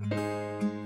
온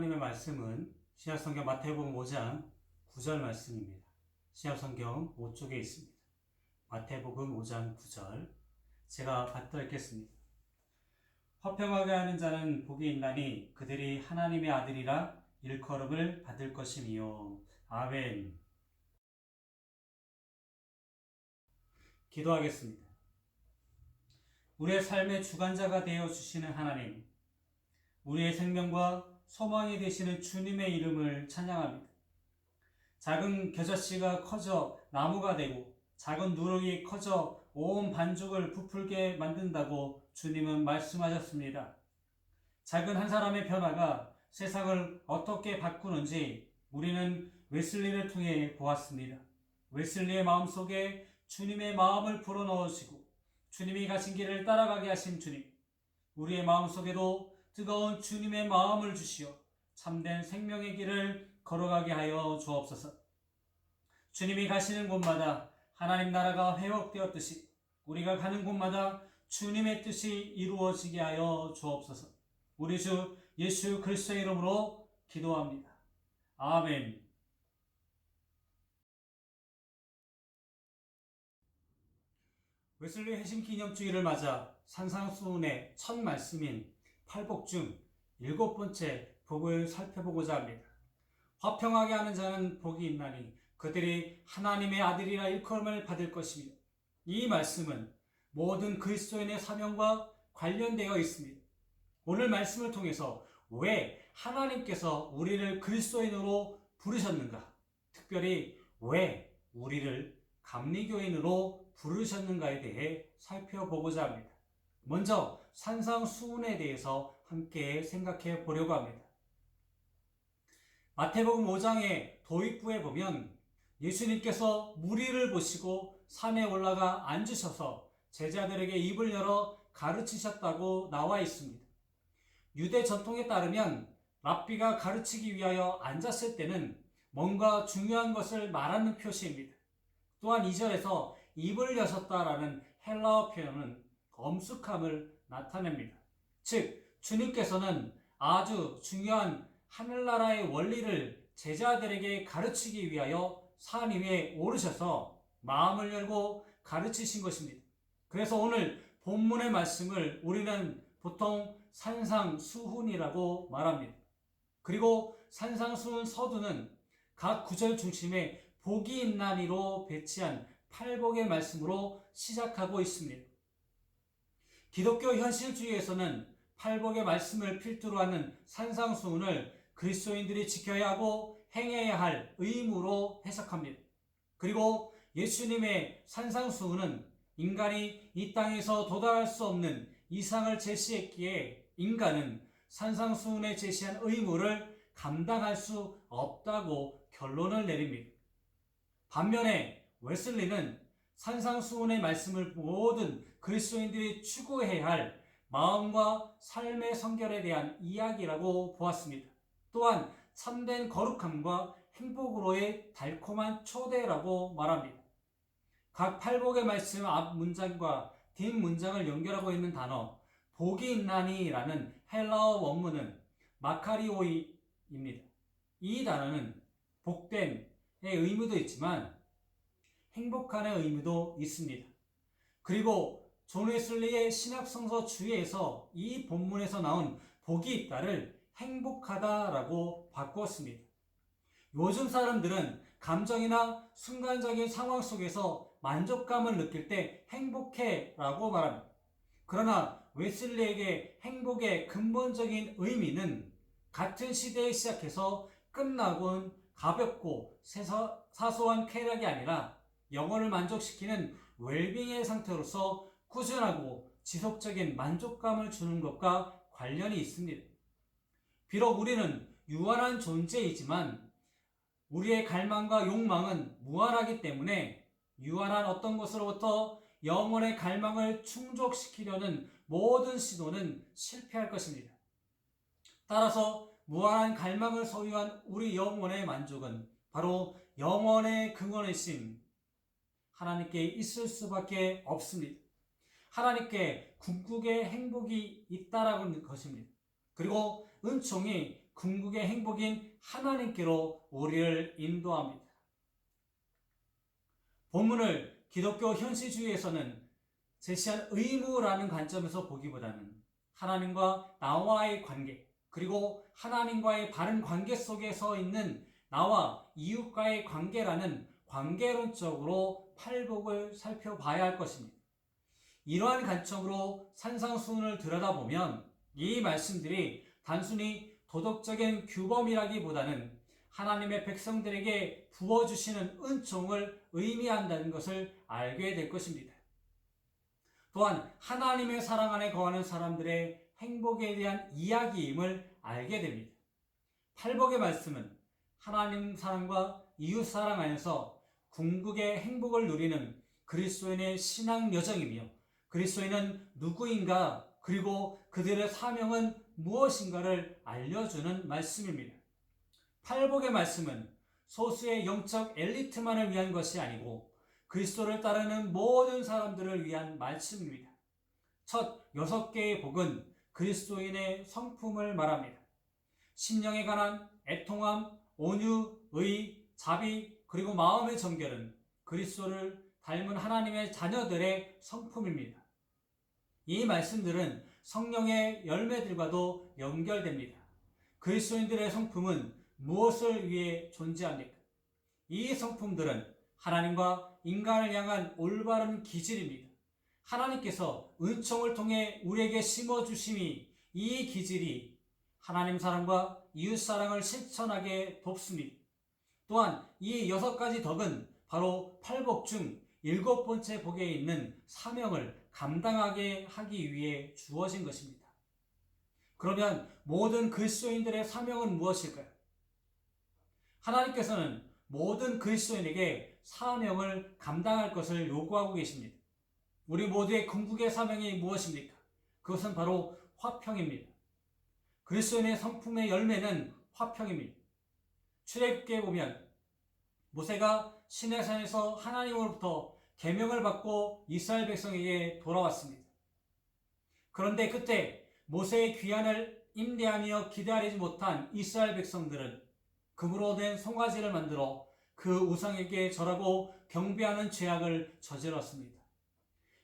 하나님의 말씀은 신약성경 마태복음 5장 9절 말씀입니다. 신약성경 5쪽에 있습니다. 마태복음 5장 9절 제가 받들어 읽겠습니다. 화평하게 하는 자는 복이 있나니 그들이 하나님의 아들이라 일컬음을 받을 것임이요. 아멘. 기도하겠습니다. 우리의 삶의 주관자가 되어 주시는 하나님, 우리의 생명과 소망이 되시는 주님의 이름을 찬양합니다. 작은 겨자씨가 커져 나무가 되고 작은 누룩이 커져 온 반죽을 부풀게 만든다고 주님은 말씀하셨습니다. 작은 한 사람의 변화가 세상을 어떻게 바꾸는지 우리는 웨슬리를 통해 보았습니다. 웨슬리의 마음속에 주님의 마음을 불어넣으시고 주님이 가신 길을 따라가게 하신 주님. 우리의 마음속에도 뜨거운 주님의 마음을 주시어 참된 생명의 길을 걸어가게 하여 주옵소서. 주님이 가시는 곳마다 하나님 나라가 회복되었듯이 우리가 가는 곳마다 주님의 뜻이 이루어지게 하여 주옵소서. 우리 주 예수 그리스도의 이름으로 기도합니다. 아멘. 웨슬리 회심 기념주의를 맞아 산상수훈의 첫 말씀인 팔복 중 일곱 번째 복을 살펴보고자 합니다. 화평하게 하는 자는 복이 있나니 그들이 하나님의 아들이라 일컬음을 받을 것이며 이 말씀은 모든 그리스도인의 사명과 관련되어 있습니다. 오늘 말씀을 통해서 왜 하나님께서 우리를 그리스도인으로 부르셨는가? 특별히 왜 우리를 감리교인으로 부르셨는가에 대해 살펴보고자 합니다. 먼저 산상수훈에 대해서 함께 생각해 보려고 합니다. 마태복음 5장의 도입부에 보면 예수님께서 무리를 보시고 산에 올라가 앉으셔서 제자들에게 입을 열어 가르치셨다고 나와 있습니다. 유대 전통에 따르면 랍비가 가르치기 위하여 앉았을 때는 뭔가 중요한 것을 말하는 표시입니다. 또한 2절에서 입을 여셨다라는 헬라어 표현은 엄숙함을 나타냅니다. 즉, 주님께서는 아주 중요한 하늘나라의 원리를 제자들에게 가르치기 위하여 산 위에 오르셔서 마음을 열고 가르치신 것입니다. 그래서 오늘 본문의 말씀을 우리는 보통 산상수훈이라고 말합니다. 그리고 산상수훈 서두는 각 구절 중심에 복이 있나니로 배치한 팔복의 말씀으로 시작하고 있습니다. 기독교 현실주의에서는 팔복의 말씀을 필두로 하는 산상수훈을 그리스도인들이 지켜야 하고 행해야 할 의무로 해석합니다. 그리고 예수님의 산상수훈은 인간이 이 땅에서 도달할 수 없는 이상을 제시했기에 인간은 산상수훈에 제시한 의무를 감당할 수 없다고 결론을 내립니다. 반면에 웨슬리는 산상수훈의 말씀을 모든 그리스도인들이 추구해야 할 마음과 삶의 성결에 대한 이야기라고 보았습니다. 또한 참된 거룩함과 행복으로의 달콤한 초대라고 말합니다. 각 팔복의 말씀 앞 문장과 뒷 문장을 연결하고 있는 단어 복이 있나니라는 헬라어 원문은 마카리오이입니다. 이 단어는 복됨의 의미도 있지만 행복한의 의미도 있습니다. 그리고 존 웨슬리의 신학성서 주의에서 이 본문에서 나온 복이 있다를 행복하다라고 바꾸었습니다. 요즘 사람들은 감정이나 순간적인 상황 속에서 만족감을 느낄 때 행복해 라고 말합니다. 그러나 웨슬리에게 행복의 근본적인 의미는 같은 시대에 시작해서 끝나곤 가볍고 사소한 쾌락이 아니라 영혼을 만족시키는 웰빙의 상태로서 꾸준하고 지속적인 만족감을 주는 것과 관련이 있습니다. 비록 우리는 유한한 존재이지만 우리의 갈망과 욕망은 무한하기 때문에 유한한 어떤 것으로부터 영혼의 갈망을 충족시키려는 모든 시도는 실패할 것입니다. 따라서 무한한 갈망을 소유한 우리 영혼의 만족은 바로 영혼의 근원이신 하나님께 있을 수밖에 없습니다. 하나님께 궁극의 행복이 있다라는 것입니다. 그리고 은총이 궁극의 행복인 하나님께로 우리를 인도합니다. 본문을 기독교 현실주의에서는 제시한 의무라는 관점에서 보기보다는 하나님과 나와의 관계, 그리고 하나님과의 바른 관계 속에서 있는 나와 이웃과의 관계라는 관계론적으로 팔복을 살펴봐야 할 것입니다. 이러한 관점으로 산상수훈을 들여다보면 이 말씀들이 단순히 도덕적인 규범이라기보다는 하나님의 백성들에게 부어주시는 은총을 의미한다는 것을 알게 될 것입니다. 또한 하나님의 사랑 안에 거하는 사람들의 행복에 대한 이야기임을 알게 됩니다. 팔복의 말씀은 하나님 사랑과 이웃 사랑 안에서 궁극의 행복을 누리는 그리스도인의 신앙 여정이며 그리스도인은 누구인가 그리고 그들의 사명은 무엇인가를 알려주는 말씀입니다. 팔복의 말씀은 소수의 영적 엘리트만을 위한 것이 아니고 그리스도를 따르는 모든 사람들을 위한 말씀입니다. 첫 여섯 개의 복은 그리스도인의 성품을 말합니다. 심령에 관한 애통함, 온유, 의, 자비, 그리고 마음의 정결은 그리스도를 닮은 하나님의 자녀들의 성품입니다. 이 말씀들은 성령의 열매들과도 연결됩니다. 그리스도인들의 성품은 무엇을 위해 존재합니까? 이 성품들은 하나님과 인간을 향한 올바른 기질입니다. 하나님께서 은총을 통해 우리에게 심어주심이 이 기질이 하나님 사랑과 이웃 사랑을 실천하게 돕습니다. 또한 이 여섯 가지 덕은 바로 팔복 중 일곱 번째 복에 있는 사명을 감당하게 하기 위해 주어진 것입니다. 그러면 모든 그리스도인들의 사명은 무엇일까요? 하나님께서는 모든 그리스도인에게 사명을 감당할 것을 요구하고 계십니다. 우리 모두의 궁극의 사명이 무엇입니까? 그것은 바로 화평입니다. 그리스도인의 성품의 열매는 화평입니다. 출애굽기에 보면 모세가 시내산에서 하나님으로부터 계명을 받고 이스라엘 백성에게 돌아왔습니다. 그런데 그때 모세의 귀환을 임대하며 기다리지 못한 이스라엘 백성들은 금으로 된 송아지를 만들어 그 우상에게 절하고 경배하는 죄악을 저질렀습니다.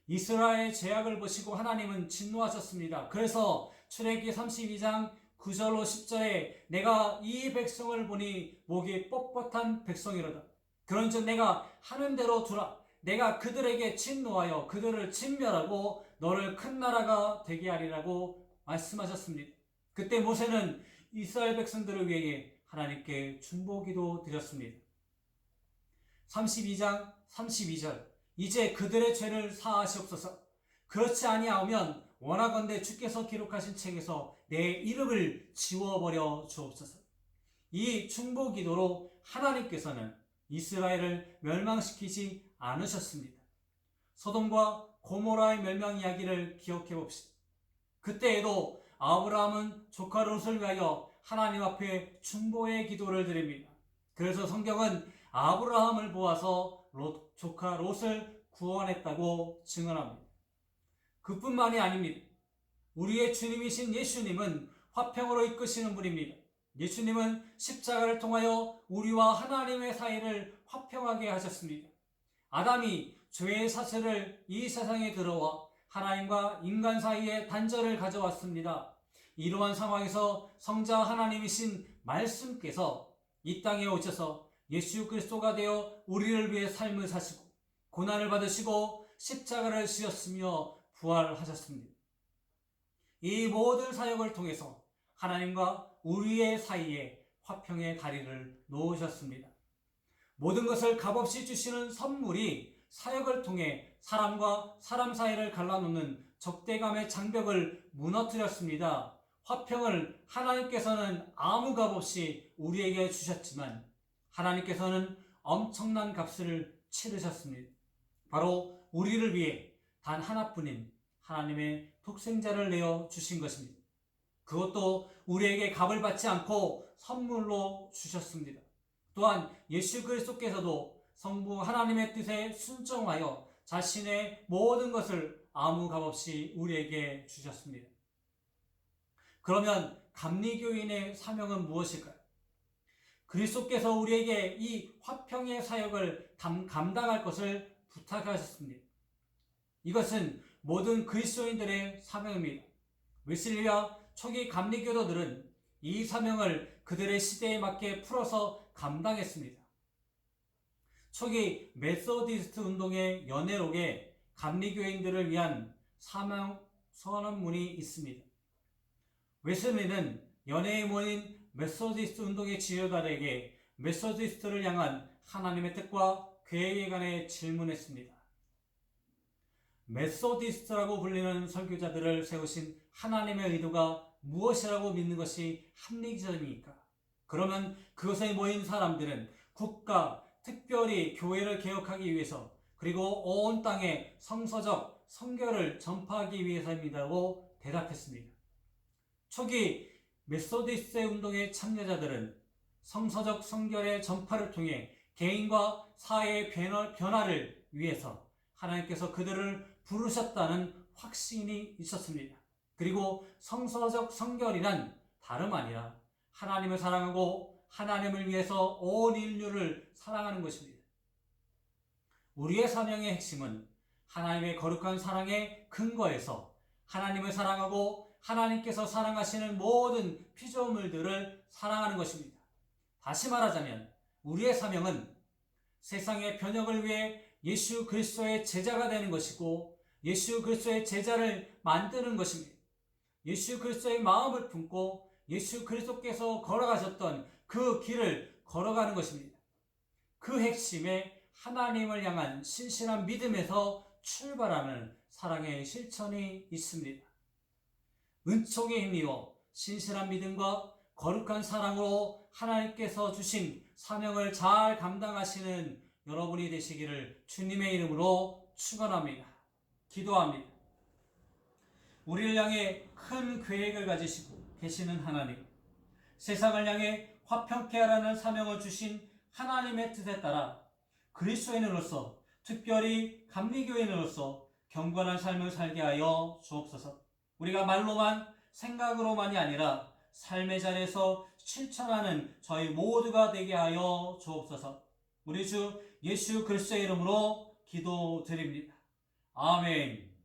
이스라엘의 죄악을 보시고 하나님은 진노하셨습니다. 그래서 출애기 32장 9절로 10절에 내가 이 백성을 보니 목이 뻣뻣한 백성이로다. 그런즉 내가 하는 대로 두라. 내가 그들에게 진노하여 그들을 진멸하고 너를 큰 나라가 되게 하리라고 말씀하셨습니다. 그때 모세는 이스라엘 백성들을 위해 하나님께 중보기도 드렸습니다. 32장 32절 이제 그들의 죄를 사하시옵소서 그렇지 아니하면 원하건대 주께서 기록하신 책에서 내 이름을 지워버려 주옵소서 이 중보기도로 하나님께서는 이스라엘을 멸망시키지 않으셨습니다. 소돔과 고모라의 멸망 이야기를 기억해 봅시다. 그때에도 아브라함은 조카 롯을 위하여 하나님 앞에 중보의 기도를 드립니다. 그래서 성경은 아브라함을 보아서 롯, 조카 롯을 구원했다고 증언합니다. 그뿐만이 아닙니다. 우리의 주님이신 예수님은 화평으로 이끄시는 분입니다. 예수님은 십자가를 통하여 우리와 하나님의 사이를 화평하게 하셨습니다. 아담이 죄의 사슬을 이 세상에 들어와 하나님과 인간 사이에 단절을 가져왔습니다. 이러한 상황에서 성자 하나님이신 말씀께서 이 땅에 오셔서 예수 그리스도가 되어 우리를 위해 삶을 사시고 고난을 받으시고 십자가를 지었으며 부활하셨습니다. 이 모든 사역을 통해서 하나님과 우리의 사이에 화평의 다리를 놓으셨습니다. 모든 것을 값없이 주시는 선물이 사역을 통해 사람과 사람 사이를 갈라놓는 적대감의 장벽을 무너뜨렸습니다. 화평을 하나님께서는 아무 값 없이 우리에게 주셨지만 하나님께서는 엄청난 값을 치르셨습니다. 바로 우리를 위해 단 하나뿐인 하나님의 독생자를 내어 주신 것입니다. 그것도 우리에게 값을 받지 않고 선물로 주셨습니다. 또한 예수 그리스도께서도 성부 하나님의 뜻에 순종하여 자신의 모든 것을 아무 값없이 우리에게 주셨습니다. 그러면 감리교인의 사명은 무엇일까요? 그리스도께서 우리에게 이 화평의 사역을 담, 감당할 것을 부탁하셨습니다. 이것은 모든 그리스도인들의 사명입니다. 웨슬리와 초기 감리교도들은 이 사명을 그들의 시대에 맞게 풀어서 감당했습니다. 초기 메소디스트 운동의 연애록에 감리교인들을 위한 사명 선언문이 있습니다. 웨슬리는 연애의 모인 메소디스트 운동의 지도자들에게 메소디스트를 향한 하나님의 뜻과 계획에 관해 질문했습니다. 메소디스트라고 불리는 설교자들을 세우신 하나님의 의도가 무엇이라고 믿는 것이 합리적입니까? 그러면 그것에 모인 사람들은 국가, 특별히 교회를 개혁하기 위해서 그리고 온 땅에 성서적 성결을 전파하기 위해서입니다고 대답했습니다. 초기 메소디스트 운동의 참여자들은 성서적 성결의 전파를 통해 개인과 사회의 변화- 변화를 위해서 하나님께서 그들을 부르셨다는 확신이 있었습니다. 그리고 성서적 성결이란 다름 아니라 하나님을 사랑하고 하나님을 위해서 온 인류를 사랑하는 것입니다. 우리의 사명의 핵심은 하나님의 거룩한 사랑의 근거에서 하나님을 사랑하고 하나님께서 사랑하시는 모든 피조물들을 사랑하는 것입니다. 다시 말하자면 우리의 사명은 세상의 변혁을 위해 예수 그리스도의 제자가 되는 것이고 예수 그리스도의 제자를 만드는 것입니다. 예수 그리스도의 마음을 품고 예수 그리스도께서 걸어가셨던 그 길을 걸어가는 것입니다. 그 핵심에 하나님을 향한 신실한 믿음에서 출발하는 사랑의 실천이 있습니다. 은총에 힘입어 신실한 믿음과 거룩한 사랑으로 하나님께서 주신 사명을 잘 감당하시는 여러분이 되시기를 주님의 이름으로 축원합니다. 기도합니다. 우리를 향해 큰 계획을 가지시고 계시는 하나님, 세상을 향해 화평케 하라는 사명을 주신 하나님의 뜻에 따라 그리스도인으로서 특별히 감리교인으로서 경건한 삶을 살게 하여 주옵소서. 우리가 말로만 생각으로만이 아니라 삶의 자리에서 실천하는 저희 모두가 되게 하여 주옵소서. 우리 주 예수 그리스도의 이름으로 기도드립니다. 아멘.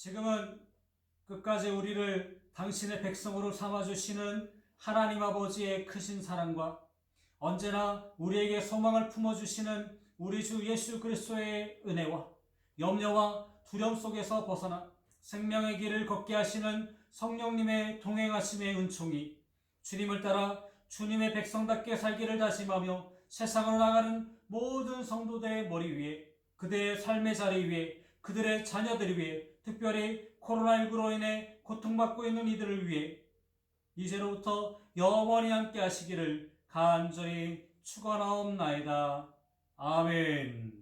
지금은 끝까지 우리를 당신의 백성으로 삼아주시는 하나님 아버지의 크신 사랑과 언제나 우리에게 소망을 품어주시는 우리 주 예수 그리스도의 은혜와 염려와 두려움 속에서 벗어나 생명의 길을 걷게 하시는 성령님의 동행하심의 은총이 주님을 따라 주님의 백성답게 살기를 다짐하며 세상으로 나가는 모든 성도들의 머리 위에 그들의 삶의 자리 위에 그들의 자녀들 위해 특별히 코로나19로 인해 고통받고 있는 이들을 위해 이제로부터 영원히 함께 하시기를 간절히 축원하옵나이다. 아멘.